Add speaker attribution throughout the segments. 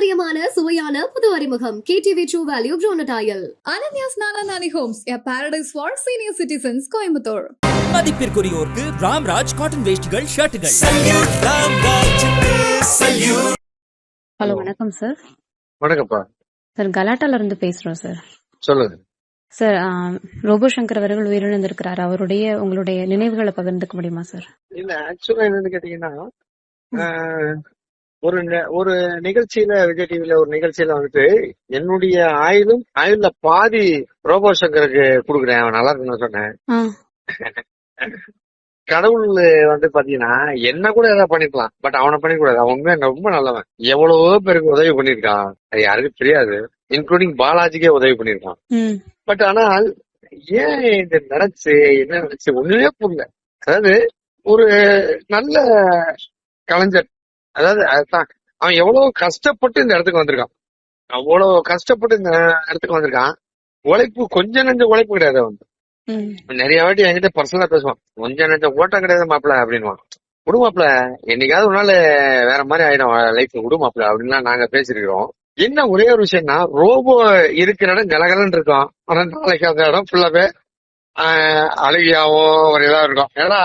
Speaker 1: பாரம்பரியமான சுவையான புது அறிமுகம். KTV true value
Speaker 2: Ananya's Nana Nani Homes, a paradise for senior citizens, Coimbatore.
Speaker 3: மதிப்பிற்குரியோருக்கு ராம்ராஜ் காட்டன் வேஷ்டிகள் ஷர்ட்டுகள்
Speaker 4: ஹலோ வணக்கம் சார்
Speaker 5: வணக்கம்ப்பா.
Speaker 4: சார் கலாட்டால இருந்து பேசுறோம் சார்
Speaker 5: சொல்லுங்க.
Speaker 4: சார் ரோபோ சங்கர் அவர்கள் உயிரிழந்திருக்கிறார். அவருடைய உங்களுடைய நினைவுகளை பகிர்ந்துக்க முடியுமா சார்
Speaker 5: இல்ல ஆக்சுவலா என்னன்னு கேட்டீங்கன்னா ஒரு ஒரு நிகழ்ச்சியில விஜய் டிவில ஒரு நிகழ்ச்சியில வந்துட்டு என்னுடைய ஆயுளும் ஆயுள்ல பாதி ரோபோ சங்கருக்கு கொடுக்குறேன் அவன் நல்லா இருக்குன்னு சொன்னேன். கடவுள் வந்து பாத்தீங்கன்னா என்ன கூட ஏதாவது பண்ணிருக்கலாம் பட் அவனை பண்ணிக்கூடாது. அவன் உண்மையா ரொம்ப நல்லவன். எவ்வளவோ பேருக்கு உதவி பண்ணிருக்கான் அது யாருக்கும் தெரியாது. இன்க்ளூடிங் பாலாஜிக்கே உதவி பண்ணிருக்கான் பட் ஆனால் ஏன் இது நடந்துச்சு என்ன நடந்துச்சு ஒண்ணுமே புரியல. அதாவது ஒரு நல்ல கலைஞர் அதாவது அதுதான். அவன் எவ்வளவு கஷ்டப்பட்டு இந்த இடத்துக்கு வந்திருக்கான். அவ்வளவு கஷ்டப்பட்டு இந்த இடத்துக்கு வந்திருக்கான். உழைப்பு கொஞ்ச நெஞ்ச உழைப்பு கிடையாது அவன். நிறைய வாட்டி என்கிட்ட பர்சனலா பேசுவான். கொஞ்சம் நெஞ்ச ஓட்டம் கிடையாது மாப்பிள அப்படின்வான் விடுமாப்ல என்னைக்காவது ஒரு நாள் வேற மாதிரி ஆயிடும். லைஃப் விடுமாப்ல அப்படின்லாம் நாங்க பேசிருக்கிறோம் என்ன ஒரே ஒரு விஷயம்னா ரோபோ இருக்கிற இடம் கலகலன்னு இருக்கும். ஆனா நாளைக்கு அந்த இடம் ஃபுல்லாவே அழுகியாவும் ஒரு இதா இருக்கும். ஏன்னா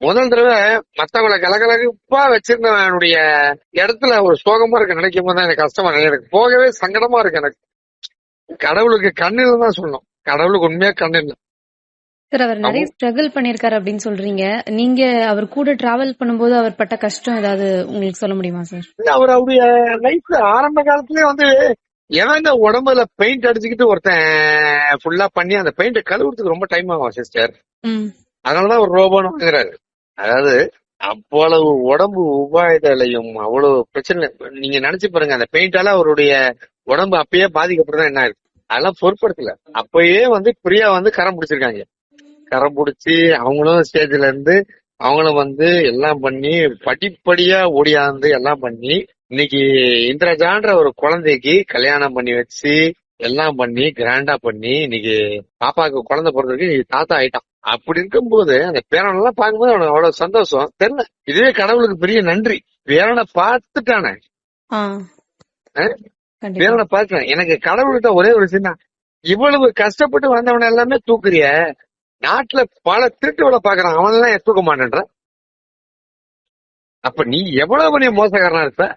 Speaker 5: முதல் தடவை மத்தவங்களை கலகலப்பா வச்சிருந்தவனுடைய இடத்துல ஒரு சோகமா இருக்க நினைக்கும் போது தான் எனக்கு கஷ்டமா எனக்கு போகவே சங்கடமா இருக்கு எனக்கு. கடவுளுக்கு கண்ணில் தான் சொல்லணும். கடவுளுக்கு உண்மையா கண்ணு இல்லை.
Speaker 4: சார் அவர் நிறைய ஸ்ட்ரகிள் பண்ணிருக்காரு அப்படின்னு சொல்றீங்க. நீங்க அவர் கூட டிராவல் பண்ணும்போது அவர் பட்ட கஷ்டம் ஏதாவது உங்களுக்கு சொல்ல முடியுமா சார்?
Speaker 5: அவர் அவருடைய லைஃப்ல ஆரம்ப காலத்திலே வந்து எவன் இந்த உடம்புல பெயிண்ட் அடிச்சுக்கிட்டு ஒருத்தன் ஃபுல்லா பண்ணி அந்த பெயிண்ட் கழுவுறதுக்கு ரொம்ப டைம் ஆகும் சிஸ்டர் அதனாலதான் ஒரு ரோபோன்னு வாங்குறாரு. அதாவது அவ்வளவு உடம்பு உபாயதலையும் அவ்வளவு பிரச்சனை நீங்க நினைச்சு பாருங்க அந்த பெயிண்டால அவருடைய உடம்பு அப்பயே பாதிக்கப்படுறதா என்ன ஆயிருக்கு அதெல்லாம் பொருட்படுத்தல. அப்பயே வந்து பிரியா வந்து கரம் பிடிச்சிருக்காங்க. கரம் பிடிச்சி அவங்களும் ஸ்டேஜ்ல இருந்து அவங்களும் வந்து எல்லாம் பண்ணி படிப்படியா ஓடியாந்து எல்லாம் பண்ணி இன்னைக்கு இந்திரஜான்ற ஒரு குழந்தைக்கு கல்யாணம் பண்ணி வச்சு எல்லாம் பண்ணி கிராண்டா பண்ணி இன்னைக்கு பாப்பாக்கு குழந்தை பிறந்ததுக்கு இன்னைக்கு தாத்தா ஆயிட்டான். அப்படி இருக்கும்போது அந்த பேரன் எல்லாம் பார்க்கும்போது அவனுக்கு அவ்வளவு சந்தோஷம். தெரியல. இதுவே கடவுளுக்கு பெரிய நன்றி. பேரனை பார்த்துட்டானே. பேரனை பார்த்துட்டான். எனக்கு கடவுள்கிட்ட ஒரே ஒரு விஷயம் இவ்வளவு கஷ்டப்பட்டு வந்தவன எல்லாமே தூக்குறிய. நாட்டுல பல திருட்டு வேலை பாக்குறான் அவன் எல்லாம் தூக்க மாட்டேன்ற? அப்ப நீ எவ்வளவு பெரிய மோசக்காரனா இருப்ப?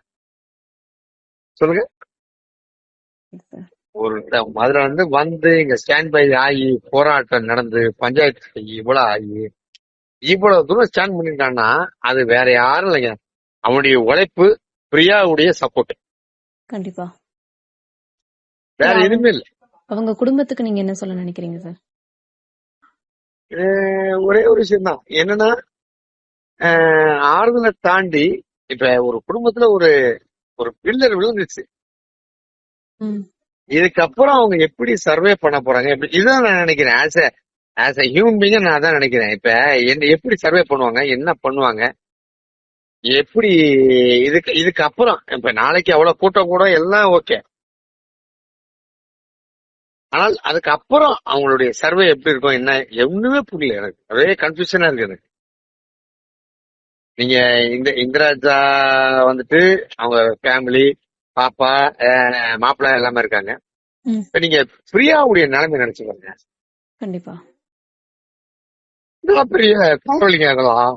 Speaker 5: சொல்லுங்க. ஒரு அதுல வந்து வந்து இங்க ஸ்டாண்ட் பை ஆகி போராட்டம் நடந்து பஞ்சாயத்து இவ்வளவு ஆகி இவ்வளவு தூரம் ஸ்டாண்ட் பண்ணிருக்கான்னா அது வேற யாரும் இல்லைங்க. அவனுடைய உழைப்பு பிரியாவுடைய சப்போர்ட்
Speaker 4: கண்டிப்பா.
Speaker 5: வேற. எதுவுமே இல்ல.
Speaker 4: அவங்க குடும்பத்துக்கு நீங்க என்ன சொல்ல நினைக்கிறீங்க சார்
Speaker 5: ஒரே ஒரு விஷயம் தான். என்னன்னா ஆறுதலை தாண்டி இப்ப ஒரு குடும்பத்துல ஒரு ஒரு பில்லர் விழுந்துச்சு இதுக்கப்புறம் அவங்க எப்படி சர்வே பண்ண போறாங்க? எப்படி நான் நினைக்கிறேன். As a as a human பீங்க நான் அதான் நினைக்கிறேன். இப்ப என்ன எப்படி சர்வே பண்ணுவாங்க? என்ன பண்ணுவாங்க? எப்படி இதுக்கு இதுக்கு அப்புறம் இப்ப நாளைக்கு அவ்வளவு கூட்டம் கூட எல்லாம் ஓகே ஆனால் அதுக்கு அப்புறம் அவங்களுடைய சர்வே எப்படி இருக்கும் என்ன ஒண்ணுமே புரியல எனக்கு. ஒரே கன்ஃபியூஷனா இருக்கு எனக்கு. நீங்க இந்த இந்திராஜா வந்துட்டு அவங்க ஃபேமிலி பாப்பா மாப்பிள்ளை எல்லாமே இருக்காங்க. இப்ப நீங்க பிரியாவுடைய நிலைமை நினைச்சு பாருங்க.
Speaker 4: கண்டிப்பா.
Speaker 5: இதெல்லாம் பெரிய தலைவலிங்க இதெல்லாம்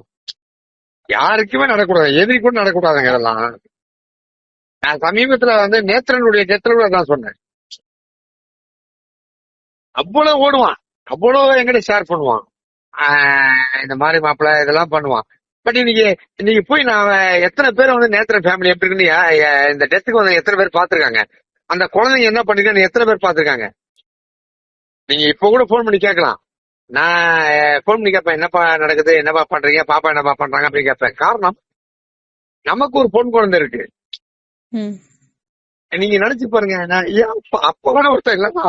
Speaker 5: யாருக்குமே நடக்கூடாது எதிரி கூட நடக்கூடாதுங்க இதெல்லாம் நான் சமீபத்துல வந்து நேத்திரனுடைய நேத்திரனுடைய தான் சொன்னேன். அவ்வளவு ஓடுவான். அவ்வளவு எங்கிட்ட ஷேர் பண்ணுவான். இந்த மாதிரி மாப்பிள்ள இதெல்லாம் பண்ணுவான். பட் இன்னைக்கு இன்னைக்கு போய் நான் எத்தனை பேர் வந்து நேத்திர ஃபேமிலி எப்படி இருக்குன்னு இந்த டெத்துக்கு வந்து எத்தனை பேர் பாத்துருக்காங்க அந்த குழந்தைங்க என்ன பண்ணிருக்கான்னு எத்தனை பேர் பாத்துருக்காங்க நீங்க இப்ப கூட ஃபோன் பண்ணி கேட்கலாம். நான் ஃபோன் பண்ணி கேட்பேன் என்னப்பா நடக்குது என்னப்பா பண்றீங்க பாப்பா என்னப்பா பண்றாங்க அப்படின்னு கேட்பேன். காரணம் நமக்கு ஒரு பொன் குழந்தை இருக்கு. நீங்க நினைச்சு பாருங்க நான் ஏன் அப்ப அப்ப கூட ஒருத்தன் இல்லன்னா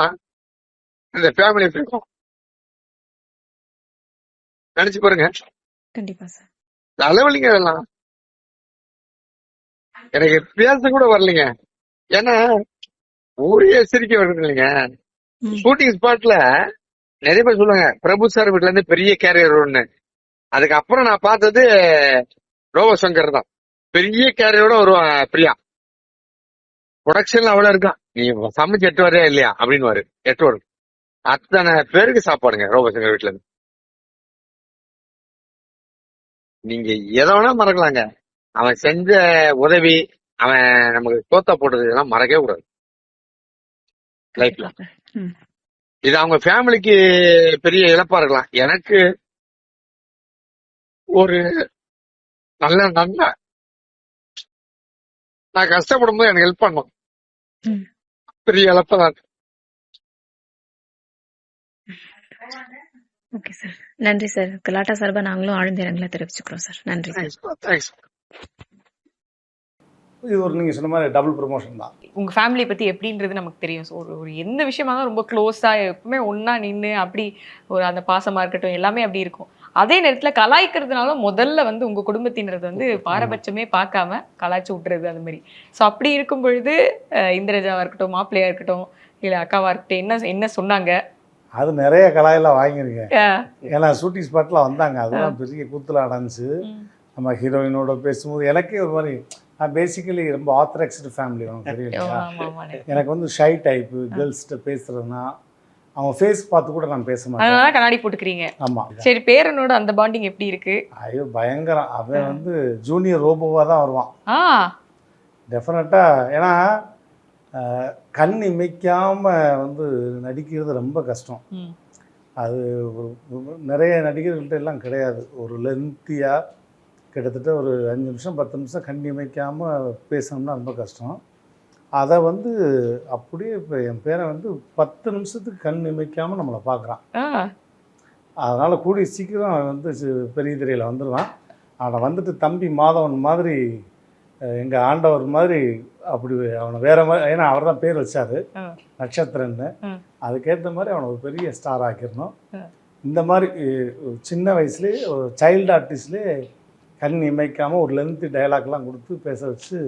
Speaker 5: இந்த ஃபேமிலி இருக்கும் நினைச்சு பாருங்க.
Speaker 4: கண்டிப்பா சார்.
Speaker 5: தலைவலிங்க இதெல்லாம். எனக்கு பேச கூட வரலைங்க. ஏன்னா ஊரே சிரிக்க வருது இல்லைங்க ஷூட்டிங் ஸ்பாட்ல நிறைய பேர் சொல்லுவாங்க பிரபு சார் வீட்ல இருந்து பெரிய கேரியர் ஒண்ணு. அதுக்கப்புறம் நான் பார்த்தது ரோவ சங்கர் தான். பெரிய கேரியரோட வருவான் பிரியா. ப்ரொடக்ஷன்ல அவ்வளவு இருக்கான். நீ சமைச்சு எட்டு வரையா இல்லையா? அப்படின்னு வரு எட்டு வரும் அத்தனை பேருக்கு சாப்பாடுங்க ரோபசங்க வீட்டுல இருந்து. நீங்க எதை வேணா மறக்கலாங்க. அவன் செஞ்ச உதவி அவன் நமக்கு தோத்தா போட்டது இதெல்லாம் மறக்கவே கூடாது. லைஃப்ல. இது அவங்க ஃபேமிலிக்கு பெரிய இழப்பா இருக்கலாம். எனக்கு ஒரு நல்ல நண்பன் நான் கஷ்டப்படும் போது எனக்கு ஹெல்ப் பண்ணும். பெரிய இழப்பா
Speaker 4: ஓகே சார். நன்றி சார். கலாட்டா சார்பா நாங்களும் ஆழ்ந்த இரங்கலை தெரிவிச்சுக்கிறோம் சார். நன்றி
Speaker 5: தேங்க்ஸ்
Speaker 6: இது ஒரு நீங்கள் சொன்ன மாதிரி டபுள் ப்ரொமோஷன் தான்.
Speaker 7: உங்க ஃபேமிலி பத்தி எப்படின்றது நமக்கு தெரியும் ஸோ ஒரு எந்த விஷயமா தான் ரொம்ப க்ளோஸா எப்பவுமே ஒண்ணா நின்று அப்படி ஒரு அந்த பாசமா இருக்கட்டும் எல்லாமே அப்படி இருக்கும். அதே நேரத்துல கலாய்க்கிறதுனால முதல்ல வந்து உங்க குடும்பத்தினரது வந்து பாரபட்சமே பார்க்காம கலாய்ச்சி விட்டுறது அது மாதிரி. ஸோ அப்படி இருக்கும் பொழுது அஹ், இந்திரஜாவா இருக்கட்டும் மாப்பிள்ளையா இருக்கட்டும் இல்ல அக்காவா இருக்கட்டும் என்ன என்ன சொன்னாங்க?
Speaker 6: அது நிறைய கலாயெல்லாம் வாங்கியிருக்கேன். ஏன்னா ஷூட்டிங் ஸ்பாட்லாம் வந்தாங்க. அதெல்லாம் பெரிய கூத்துல அடைஞ்சு. நம்ம ஹீரோயினோட பேசும்போது எனக்கே ஒரு மாதிரி நான் பேசிக்கலி ரொம்ப ஆத்தராக்ஸ்டு ஃபேமிலி
Speaker 7: ஆமா ஆமாண்ணே.
Speaker 6: எனக்கு வந்து ஷை டைப்பு கேர்ள்ஸ்கிட்ட பேசுறதுனா அவங்க ஃபேஸ் பார்த்து கூட நான் பேச மாட்டேன்.
Speaker 7: அதனால கண்ணாடி போட்டுக்கிறீங்க.
Speaker 6: ஆமாம்
Speaker 7: சரி பேரனோட அந்த பாண்டிங் எப்படி இருக்கு?
Speaker 6: ஐயோ பயங்கரம். அவன் வந்து ஜூனியர் ரோபோவாக தான் வருவான்.
Speaker 7: ஆ.
Speaker 6: டெஃபினட்டாக ஏன்னா கண் இமைக்காம வந்து நடிக்கிறது ரொம்ப கஷ்டம். அது நிறைய நடிகர்கள்ட்ட எல்லாம் கிடையாது. ஒரு லென்த்தியாக கிட்டத்தட்ட ஒரு அஞ்சு நிமிஷம் பத்து நிமிஷம் கண் இமைக்காமல் பேசணும்னா ரொம்ப கஷ்டம். அதை வந்து அப்படியே இப்போ என் பேரை வந்து பத்து நிமிஷத்துக்கு கண் இமைக்காமல் நம்மளை பார்க்குறான் அதனால் கூடிய சீக்கிரம் வந்து பெரிய திரையில் வந்துடுவான் அவனை வந்துட்டு தம்பி மாதவன் மாதிரி எங்கள் ஆண்டவர் மாதிரி அப்படி அவனை வேற மாதிரி ஏன்னா அவர் தான் பேர் வச்சாரு. நட்சத்திரன்னு. அதுக்கேற்ற மாதிரி அவனை ஒரு பெரிய ஸ்டார் ஆக்கிடணும். இந்த மாதிரி சின்ன வயசுலேயே ஒரு சைல்டு ஆர்டிஸ்ட்லேயே கண் இமைக்காமல் ஒரு லென்த்து டைலாக்லாம் கொடுத்து பேச வச்சு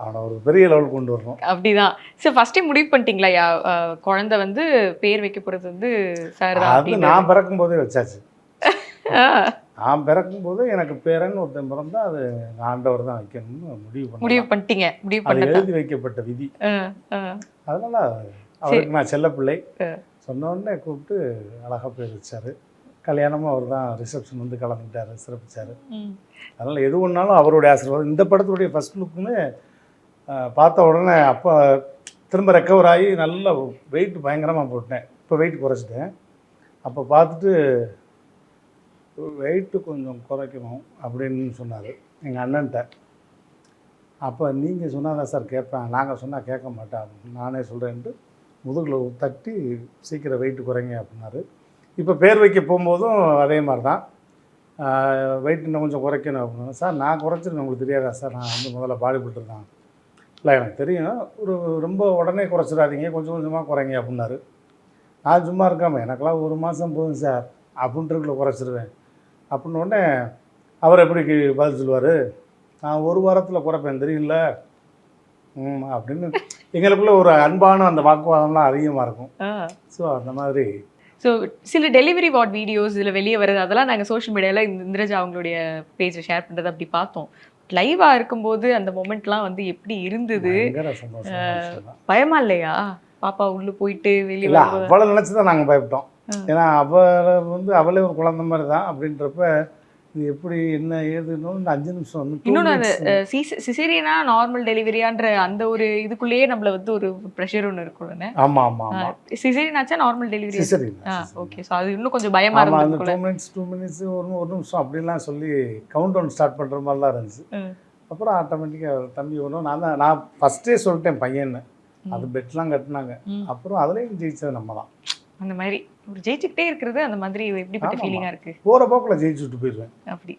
Speaker 6: அவனை ஒரு பெரிய லெவல் கொண்டு வரணும்.
Speaker 7: அப்படிதான். சரி ஃபர்ஸ்ட் முடிவு பண்ணிட்டீங்களா? யா குழந்தை வந்து பேர் வைக்க போறது வந்து சார்
Speaker 6: அது நான் பிறக்கும் போதே வச்சாச்சு. நான் பிறக்கும் போது எனக்கு பேரன் ஒருத்தன் பிறந்தா அது ஆண்டவர் தான் வைக்கணும்னு முடிவு
Speaker 7: முடிவு
Speaker 6: பண்ணேன்
Speaker 7: பண்ணிட்டீங்க. முடிவு பண்ணதான்
Speaker 6: எழுதி வைக்கப்பட்ட விதி. அதனால அவருக்கு நான் செல்லப்பிள்ளை. சொன்ன உடனே கூப்பிட்டு அழகா பேர் வச்சாரு. கல்யாணமும் அவர் தான் ரிசப்ஷன் வந்து கலந்துட்டாரு சிறப்பிச்சாரு. அதனால் எது ஒன்றாலும் அவருடைய ஆசீர்வாதம். இந்த படத்துடைய ஃபர்ஸ்ட் லுக்குமே பார்த்த உடனே அப்போ திரும்ப ரெக்கவர் ஆகி நல்ல வெயிட் பயங்கரமாக போட்டேன். இப்போ வெயிட் குறைச்சிட்டேன். அப்போ பார்த்துட்டு வெயிட்டு கொஞ்சம் குறைக்கணும் அப்படின்னு சொன்னார். எங்கள் அண்ணன்ட்ட. அப்போ நீங்கள் சொன்னாதான் சார் கேட்பேன். நாங்கள் சொன்னால் கேட்க மாட்டேன் அப்படின்னு நானே சொல்கிறேன்ட்டு முதுகில் தட்டி சீக்கிரம் வெயிட் குறைங்க அப்படின்னாரு. இப்போ பேர் வைக்க போகும்போதும் அதே மாதிரி தான் வெயிட் இன்னும் கொஞ்சம் குறைக்கணும் அப்படின்னா சார் நான் குறைச்சிருந்தேன் உங்களுக்கு தெரியாதா சார்? நான் வந்து முதல்ல பாடி பில்டர் தான். இல்லை எனக்கு தெரியும். ஒரு ரொம்ப உடனே குறைச்சிடாதீங்க. கொஞ்சம் கொஞ்சமாக குறைங்க அப்படின்னாரு. நான் சும்மா இருக்காமல் எனக்கெல்லாம் ஒரு மாதம் போதும் சார். அப்படின்றதுக்குள்ள குறைச்சிருவேன். அப்படின்னு உடனே அவர் எப்படி பதில் சொல்லுவார்? நான் ஒரு வாரத்தில் குறைப்பேன் தெரியல ம் அப்படின்னு எங்களுக்குள்ள ஒரு அன்பான அந்த வாக்குவாதம்லாம் அதிகமாக இருக்கும். ஸோ அந்த மாதிரி.
Speaker 7: ஸோ சில டெலிவரி வார்ட் வீடியோஸ் இதில் வெளியே வருது. அதெல்லாம் நாங்கள் சோஷியல் மீடியாவில் இந்த இந்திரஜா அவங்களுடைய பேஜை ஷேர் பண்ணுறது அப்படி பார்த்தோம். லைவாக இருக்கும்போது அந்த மொமெண்ட்லாம் வந்து எப்படி இருந்தது. பயமா இல்லையா? பாப்பா உள்ள போயிட்டு வெளியே
Speaker 6: அவளை நினச்சி தான் நாங்கள் பயப்பட்டோம். ஏன்னா அவளை வந்து அவளே ஒரு குழந்தை மாதிரி தான் அப்படின்றப்ப இது எப்படி என்ன ஏதுன்னு அஞ்சு நிமிஷம் வந்து
Speaker 7: இன்னொன்று. சிசேரியனா நார்மல் டெலிவரியான்ற அந்த ஒரு இதுக்குள்ளேயே நம்மள வந்து ஒரு ப்ரெஷர் ஒன்று இருக்கும்ல
Speaker 6: ஆமா ஆமா ஆமா.
Speaker 7: சிசேரியனாச்சா நார்மல் டெலிவரி
Speaker 6: சிசரி
Speaker 7: ஆ ஓகே ஸோ அது இன்னும் கொஞ்சம் பயமா இருந்துக்குள்ள
Speaker 6: டூ மினிட்ஸ் டூ மினிட்ஸ் ஒரு ஒரு நிமிஷம் அப்படிலாம் சொல்லி கவுண்ட் டவுன் ஸ்டார்ட் பண்ற மாதிரிலாம் இருந்துச்சு. அப்புறம் ஆட்டோமேட்டிக்காக தம்பி ஒன்றும் நான் தான் நான் ஃபஸ்ட்டே சொல்லிட்டேன் பையன்னு அது பெட்லாம் கட்டினாங்க. அப்புறம் அதுலேயும் ஜெயிச்சது நம்ம தான்
Speaker 7: அந்த மாதிரி. ஒரு ஜெயிச்சுக்கிட்டே இருக்கிறது அந்த மாதிரி எப்படிப்பட்ட
Speaker 6: ஆமாமா.
Speaker 7: ஃபீலிங்கா இருக்கு?
Speaker 6: போகிற போக்கில் ஜெயிச்சு விட்டு போயிடுவேன்
Speaker 7: அப்படி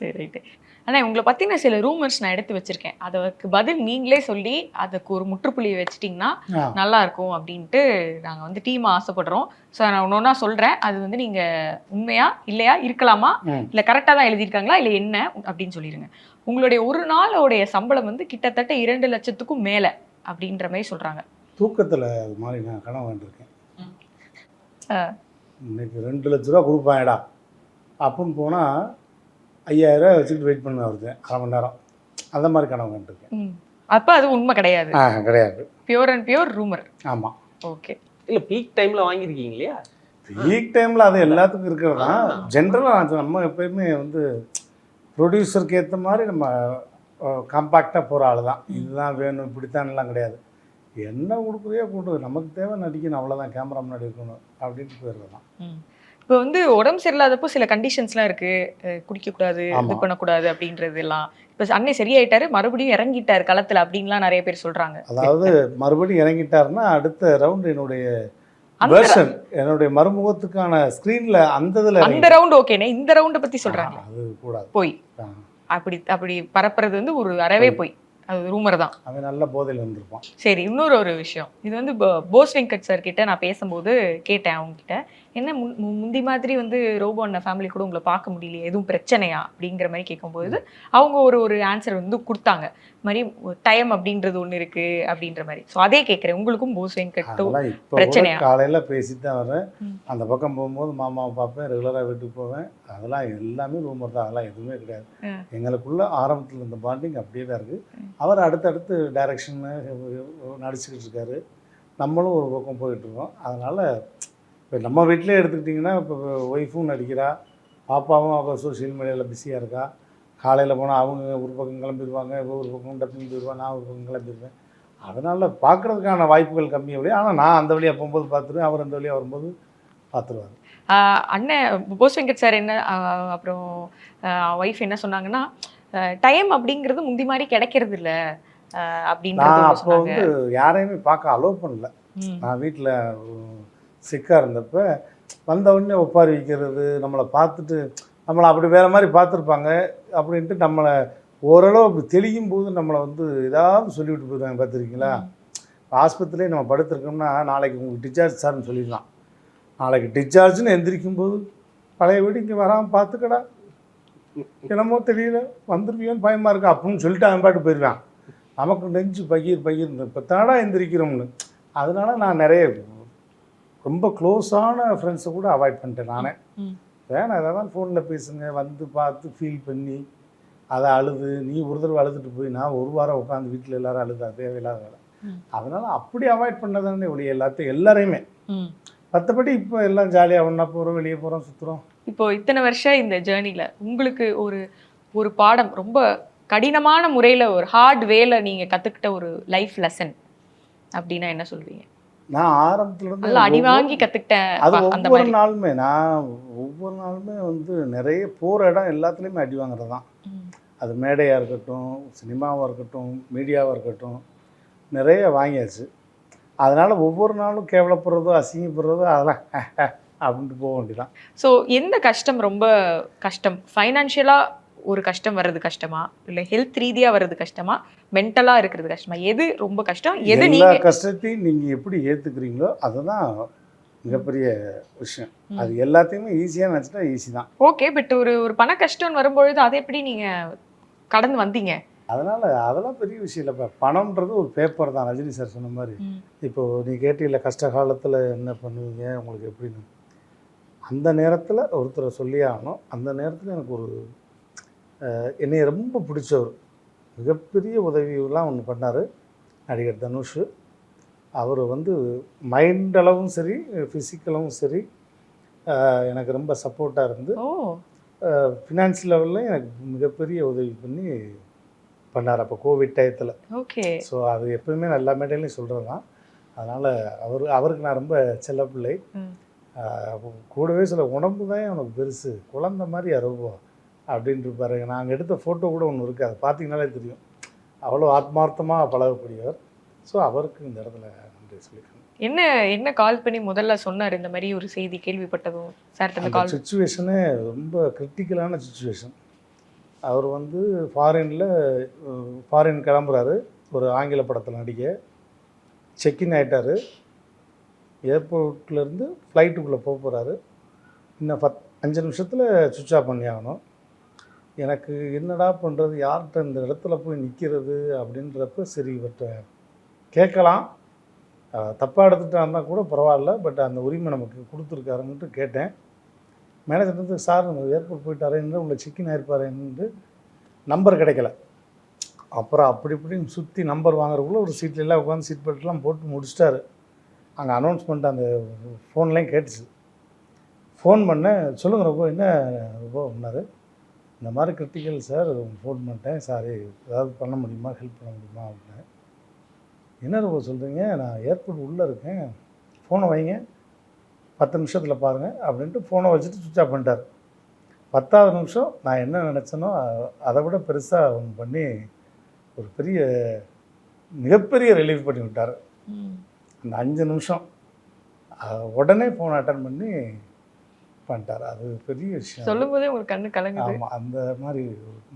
Speaker 7: சரி ரைட்டு. ஆனா உங்களை பத்தின சில ரூமர்ஸ் நான் எடுத்து வச்சிருக்கேன். அதுக்கு பதில் நீங்களே சொல்லி அதுக்கு ஒரு முற்றுப்புள்ளியை வச்சிட்டிங்கன்னா. நல்லா இருக்கும் அப்படின்ட்டு நாங்க வந்து டீம் ஆசைப்படுறோம். ஸோ நான் ஒன்று ஒன்றா சொல்றேன். அது வந்து நீங்க உண்மையா இல்லையா இருக்கலாமா. இல்ல கரெக்டாக தான் எழுதியிருக்காங்களா? இல்ல என்ன? அப்படின்னு சொல்லிடுங்க உங்களுடைய ஒரு நாளோடைய சம்பளம் வந்து கிட்டத்தட்ட இரண்டு லட்சத்துக்கும் மேல அப்படின்ற மாதிரி சொல்றாங்க.
Speaker 6: தூக்கத்தில் அது மாதிரி நான் கனவு வேண்டியிருக்கேன்
Speaker 7: ஆ.
Speaker 6: இன்னைக்கு ரெண்டு லட்ச ரூபா கொடுப்பாங்கடா அப்படின்னு போனால் ஐயாயிரம் ரூபா வச்சுக்கிட்டு வெயிட் பண்ண வருது அரை மணி நேரம் அந்த மாதிரி கனவு வேண்டியிருக்கேன்
Speaker 7: ம். அப்ப அது உண்மை கிடையாது.
Speaker 6: ஆ கிடையாது.
Speaker 7: பியூர் அண்ட் பியூர் ரூமர்
Speaker 6: ஆமாம்
Speaker 7: ஓகே
Speaker 8: இல்ல பீக் டைம்ல வாங்கியிருக்கீங்க இல்லையா
Speaker 6: பீக் டைமில் அது எல்லாத்துக்கும் இருக்கிறது தான் ஜென்ரலாக நம்ம எப்பயுமே வந்து ப்ரொடியூசருக்கு ஏற்ற மாதிரி நம்ம காம்பேக்டாக போகிற ஆள் தான் இதுதான் வேணும் இப்படித்தான்லாம் கிடையாது. என்ன கொடுக்குறியோ கொடு நமக்கு தேவை நடிக்கணும். அவ்வளோதான் கேமரா முன்னாடி இருக்கணும். அப்படின்ட்டு தான்
Speaker 7: இப்போ வந்து உடம்பு சரியில்லாதப்போ சில கண்டிஷன்ஸ்லாம் இருக்கு. அஹ் குடிக்கக்கூடாது இது. பண்ணக்கூடாது அப்படின்றது எல்லாம் இப்போ அன்னை சரியாயிட்டாரு. மறுபடியும் இறங்கிட்டாரு களத்துல அப்படின்லாம் நிறைய பேர் சொல்றாங்க.
Speaker 6: அதாவது மறுபடியும் இறங்கிட்டாருன்னா அடுத்த ரவுண்ட் என்னுடைய வெர்ஷன் என்னுடைய மறுமுகத்துக்கான ஸ்க்ரீனில் அந்த இதில்
Speaker 7: அந்த ரவுண்ட் ஓகேனே இந்த ரவுண்டை பத்தி சொல்றாங்க.
Speaker 6: அது கூடாது.
Speaker 7: போய். அப்படி அப்படி பரப்புறது வந்து ஒரு அறவே போய். அது ரூமர் தான்.
Speaker 6: அவன் நல்ல போதையில் இருந்திருப்பான்
Speaker 7: சரி இன்னொரு ஒரு விஷயம். இது வந்து போஸ் வெங்கட் சார் கிட்ட நான் பேசும்போது கேட்டேன் அவங்க கிட்ட என்ன முந்தி மாதிரி வந்து ரோபோ அண்ணா ஃபேமிலி கூட உங்களை பார்க்க முடியலையே எதுவும் பிரச்சனையா? அப்படிங்கிற மாதிரி கேட்கும்போது அவங்க ஒரு ஒரு ஆன்சர் வந்து கொடுத்தாங்க. மாதிரி டைம் அப்படின்றது ஒண்ணு இருக்கு அப்படின்ற மாதிரி. ஸோ அதே கேட்குறேன். உங்களுக்கும் போஸ் வெங்கட்
Speaker 6: அதெல்லாம் இப்போ கூட
Speaker 7: பிரச்சனையா?
Speaker 6: காலையில் பேசிட்டு தான் வரேன்
Speaker 7: ம்.
Speaker 6: அந்த பக்கம் போகும்போது மாமாவை பார்ப்பேன் ரெகுலராக வீட்டுக்கு போவேன். அதெல்லாம் எல்லாமே ரூமர் தான். அதெல்லாம் எதுவுமே கிடையாது. எங்களுக்குள்ள ஆரம்பத்தில் இருந்த பாண்டிங் அப்படியே தான் இருக்குது அவர் அடுத்தடுத்து டைரக்ஷன் நடிச்சுக்கிட்டு இருக்காரு. நம்மளும் ஒரு பக்கம் போயிட்டு இருக்கோம். அதனால் இப்போ நம்ம வீட்டிலே எடுத்துக்கிட்டிங்கன்னா இப்போ ஒய்ஃபும் நடிக்கிறா பாப்பாவும் அவள் சோஷியல் மீடியாவில் பிஸியாக இருக்கா. காலையில் போனால் அவங்க ஒரு பக்கம் கிளம்பிடுவாங்க ஒரு பக்கம் டப்பிங் போயிடுவான் நான் ஒரு பக்கம் கிளம்பிடுவேன். அதனால் பார்க்குறதுக்கான வாய்ப்புகள் கம்மி வழியாக ஆனால் நான் அந்த வழியாக போகும்போது பார்த்துருவேன் அவர் அந்த வழியாக வரும்போது பார்த்துருவாரு.
Speaker 7: அண்ணன் போஸ் வெங்கட் சார் என்ன அப்புறம் ஒய்ஃப் என்ன சொன்னாங்கன்னா டைம் அப்படிங்கிறது முந்தி மாதிரி கிடைக்கிறது இல்ல ஒண்ணு
Speaker 6: அப்போ வந்து யாரையுமே பார்க்க அலோவ் பண்ணல. நான் வீட்டில் சிக்காக இருந்தப்ப வந்த உடனே ஒப்பாரி வைக்கிறது நம்மளை பார்த்துட்டு நம்மளை அப்படி வேறு மாதிரி பார்த்துருப்பாங்க அப்படின்ட்டு நம்மளை ஓரளவு அப்படி தெளியும் போது நம்மளை வந்து ஏதாவது சொல்லிவிட்டு போயிடுவாங்க பார்த்துருக்கீங்களா? ஆஸ்பத்திரியிலே நம்ம படுத்திருக்கோம்னா நாளைக்கு உங்களுக்கு டிஸ்சார்ஜ் சார்னு சொல்லிடலாம். நாளைக்கு டிஸ்சார்ஜ்னு எந்திரிக்கும் போது பழைய வீடு இங்கே வராமல் பார்த்துக்கடா. என்னமோ தெரியல வந்துருவியோன்னு பயமாக இருக்கு? அப்படின்னு சொல்லிட்டு அவன் பாட்டு போயிடுவான் நமக்கு நெஞ்சு பகீர் பகீர் இப்போ தாடா எந்திரிக்கிறோம்னு. அதனால நான் நிறைய ரொம்ப க்ளோஸான ஃப்ரெண்ட்ஸை கூட அவாய்ட் பண்ணிட்டேன் நானே. வேணாம் ஏதாவது ஃபோனில் பேசுங்க வந்து பார்த்து ஃபீல் பண்ணி அதை அழுது நீ ஒரு தடவை அழுதுட்டு போய் நான் ஒரு வாரம் உட்காந்து வீட்டில் எல்லாரும் அழுதா தேவையில்லாத வேலை. அதனால அப்படி அவாய்ட் பண்ணதானே ஒழிய எல்லாத்தையும் எல்லாரையுமே. மற்றபடி இப்போ எல்லாம் ஜாலியாக ஒன்றா போகிறோம் வெளியே போகிறோம் சுற்றுறோம்
Speaker 7: இப்போ இத்தனை வருஷம் இந்த ஜேர்னில உங்களுக்கு ஒரு ஒரு பாடம் ரொம்ப கடினமான முறையில ஒரு ஹார்ட் வேல நீங்க கத்துக்கிட்ட ஒரு லைஃப் லெசன் அப்படின்னா என்ன சொல்வீங்க
Speaker 6: நான் ஆரம்பத்துல
Speaker 7: நல்லா அடி
Speaker 6: இருந்து
Speaker 7: வாங்கி கத்துக்கிட்டேன்
Speaker 6: அது ஒவ்வொரு நாளுமே நான் ஒவ்வொரு நாளுமே வந்து நிறைய போகிற இடம் எல்லாத்துலேயுமே அடி வாங்குறது தான். அது மேடையாக இருக்கட்டும் சினிமாவாக இருக்கட்டும் மீடியாவாக இருக்கட்டும் நிறைய வாங்கியாச்சு. அதனால் ஒவ்வொரு நாளும் கேவலப்படுறதோ அசிங்கப்படுறதோ அதெல்லாம் அப்படின்ட்டு போக வேண்டியதான்
Speaker 7: ஸோ எந்த கஷ்டம் ரொம்ப கஷ்டம்? ஃபைனான்ஷியலா ஒரு கஷ்டம் வர்றது கஷ்டமா? இல்ல ஹெல்த் ரீதியா வர்றது கஷ்டமா? மென்டலா இருக்கிறது கஷ்டமா? எது ரொம்ப கஷ்டம்? எது
Speaker 6: எல்லா
Speaker 7: நீங்க
Speaker 6: கஷ்டத்தையும் நீங்கள் எப்படி ஏற்றுக்கிறீங்களோ அதுதான் மிகப்பெரிய விஷயம். அது எல்லாத்தையுமே ஈஸியாக நினச்சிட்டா ஈஸி தான்.
Speaker 7: ஓகே பட் ஒரு ஒரு பண கஷ்டம்னு வரும்பொழுது அதை எப்படி நீங்க கடந்து வந்தீங்க?
Speaker 6: அதனால் அதெல்லாம் பெரிய விஷயம் இல்லைப்பா பணம்ன்றது ஒரு பேப்பர் தான். ரஜினி சார் சொன்ன மாதிரி.
Speaker 7: ம்.
Speaker 6: இப்போ நீ கேட்டீங்கள கஷ்ட காலத்தில் என்ன பண்ணுவீங்க? உங்களுக்கு எப்படின்னு. அந்த நேரத்தில் ஒருத்தரை சொல்லியே ஆகணும். அந்த நேரத்தில் எனக்கு ஒரு என்னை ரொம்ப பிடிச்சவர். மிகப்பெரிய உதவியெல்லாம் ஒன்று பண்ணார் நடிகர் தனுஷ். அவர் வந்து மைண்ட் அளவும் சரி ஃபிசிக்கலாகவும் சரி எனக்கு ரொம்ப சப்போர்ட்டாக இருந்து ஃபினான்ஸ் லெவலில் எனக்கு மிகப்பெரிய உதவி பண்ணி பண்ணார் அப்போ கோவிட் டயத்தில்.
Speaker 7: ஓகே.
Speaker 6: ஸோ அது எப்பவுமே நான் எல்லா மேடையிலையும் சொல்கிறது தான் அதனால் அவர் அவருக்கு நான் ரொம்ப செல்ல பிள்ளை. கூடவே சில உடம்பு தான் உனக்கு பெருசு. குழந்த மாதிரி அருவம். அப்படின்ட்டு பாருங்க. நாங்கள் எடுத்த ஃபோட்டோ கூட ஒன்று இருக்குது அதை பார்த்தீங்கனாலே தெரியும். அவ்வளோ ஆத்மார்த்தமாக பழகக்கூடியவர். ஸோ அவருக்கு இந்த இடத்துல நன்றி சொல்லிக்கிறேன்.
Speaker 7: என்ன என்ன கால் பண்ணி முதல்ல சொன்னார்? இந்த மாதிரி ஒரு செய்தி கேள்விப்பட்டதும் சார்
Speaker 6: அந்த சுச்சுவேஷனே ரொம்ப கிரிட்டிக்கலான சுச்சுவேஷன் அவர் வந்து ஃபாரினில் ஃபாரின் கிளம்புறாரு. ஒரு ஆங்கில படத்தில் நடிக்க செக்இன் ஆகிட்டார் ஏர்போர்ட்லேருந்து ஃப்ளைட்டுக்குள்ளே போக போகிறாரு இன்னும் பத் அஞ்சு நிமிஷத்தில் சுவிட்ச் ஆஃப் பண்ணி ஆகணும். எனக்கு என்னடா பண்ணுறது யார்கிட்ட இந்த இடத்துல போய் நிற்கிறது அப்படின்றப்ப சரி இவர்கிட்ட கேட்கலாம். தப்பாக எடுத்துகிட்டு இருந்தால் கூட பரவாயில்ல. பட் அந்த உரிமை நமக்கு கொடுத்துருக்காருன்ட்டு கேட்டேன். மேனேஜர் வந்து சார் ஏர்போர்ட் போயிட்டாரேன்னு உங்களை சிக்கன் ஆயிருப்பாருன்னு நம்பர் கிடைக்கல. அப்புறம் அப்படி இப்படின்னு சுற்றி நம்பர் வாங்குறதுக்குள்ளே ஒரு சீட்ல எல்லாம் உட்காந்து சீட் பெல்ட்லாம் போட்டு முடிச்சிட்டாரு. அங்கே அனௌன்ஸ்மெண்ட் அந்த ஃபோன்லேயும் கேட்டுச்சு. ஃபோன் பண்ணேன். சொல்லுங்கள் ரொம்ப என்ன ரொம்ப பண்ணார் இந்த மாதிரி கிரிட்டிக்கல் சார் ஃபோன் பண்ணிட்டேன். சாரி ஏதாவது பண்ண முடியுமா? ஹெல்ப் பண்ண முடியுமா? அப்படின்னு என்ன ரொம்ப சொல்கிறீங்க நான் ஏர்போர்ட் உள்ளே இருக்கேன். ஃபோனை வைங்க. பத்து நிமிஷத்தில் பாருங்கள் அப்படின்ட்டு ஃபோனை வச்சுட்டு சுவிட்ச் ஆஃப் பண்ணிட்டார். பத்தாவது நிமிஷம் நான் என்ன நினச்சேனோ அதை விட பெருசாக ஒன்று பண்ணி ஒரு பெரிய மிகப்பெரிய ரிலீஃப் பண்ணி விட்டார். அந்த அஞ்சு நிமிஷம் உடனே ஃபோன் அட்டன் பண்ணி பண்ணிட்டார். அது பெரிய விஷயம்.
Speaker 7: சொல்லும் போதே உங்களுக்கு கண்ணு கலங்குது.
Speaker 6: ஆமாம் அந்த மாதிரி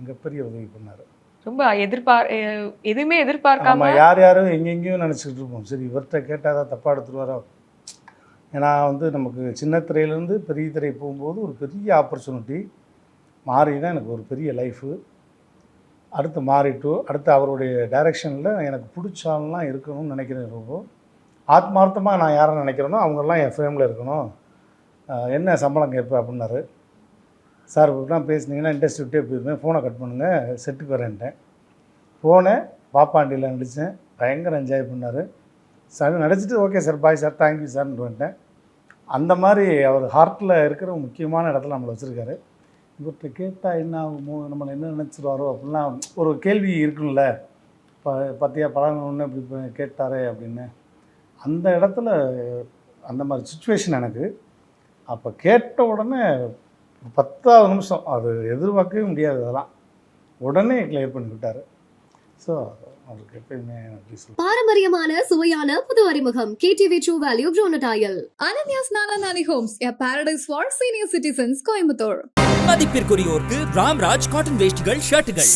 Speaker 6: மிகப்பெரிய உதவி பண்ணார்.
Speaker 7: ரொம்ப எதிர்பார் எதுவுமே எதிர்பார்க்காம
Speaker 6: யார் யாரும் எங்கெங்கேயும் நினச்சிக்கிட்டு இருப்போம். சரி இவர்கிட்ட கேட்டால் தான் தப்பாக எடுத்துருவாரோ? ஏன்னா வந்து நமக்கு சின்ன திரையிலேருந்து பெரிய திரை போகும்போது ஒரு பெரிய ஆப்பர்ச்சுனிட்டி மாறி தான் எனக்கு ஒரு பெரிய லைஃபு அடுத்து மாறிட்டு அடுத்து அவருடைய டைரெக்ஷனில் எனக்கு பிடிச்ச ஆள்லாம் இருக்கணும்னு நினைக்கிறேன். ரொம்ப ஆத்மார்த்தமாக நான் யாரை நினைக்கிறேனோ அவங்கெல்லாம் என் ஃப்ரேமில் இருக்கணும். என்ன சம்பளம் கேட்பேன் அப்படின்னாரு. சார் இப்படிலாம் பேசுனீங்கன்னா இன்ட்ரெஸ்ட் விட்டே போயிருந்தேன் ஃபோனை கட் பண்ணுங்கள் செட்டுக்கு வரேன்ட்டேன். போனேன் பாப்பாண்டியில் நடித்தேன் பயங்கர என்ஜாய் பண்ணார். சார் நடிச்சிட்டு okay sir bye sir thank you சார்னு வந்துட்டேன். அந்த மாதிரி அவர் ஹார்ட்டில் இருக்கிற முக்கியமான இடத்துல நம்மளை வச்சுருக்காரு. இவர்கிட்ட கேட்டால் என்ன ஆகுமோ நம்மளை என்ன நினச்சிருவாரோ அப்படின்லாம் ஒரு கேள்வி இருக்கும்ல. இப்போ பார்த்தியா பழகணுன்னு இப்படி கேட்டாரே அப்படின்னு. அந்த இடத்துல அந்த மாதிரி சுச்சுவேஷன் எனக்கு அப்போ கேட்ட உடனே பத்தாவது நிமிஷம் அது எதிர்பார்க்கவே முடியாது அதெல்லாம். உடனே கிளியர் பண்ணி விட்டார். ஸோ அவருக்கு எப்பயுமே நன்றி சொல்லுவேன்
Speaker 1: பாரம்பரியமான சுவையான புது அறிமுகம். கேடிவி ட்ரூ வேல்யூ ப்ரோனடாயல்
Speaker 2: Nana Nani Homes, a paradise for senior citizens, Coimbatore.
Speaker 3: மதிப்பிற்குரியோருக்கு ராம்ராஜ் காட்டன் வேஷ்டிகள் ஷர்ட்டுகள்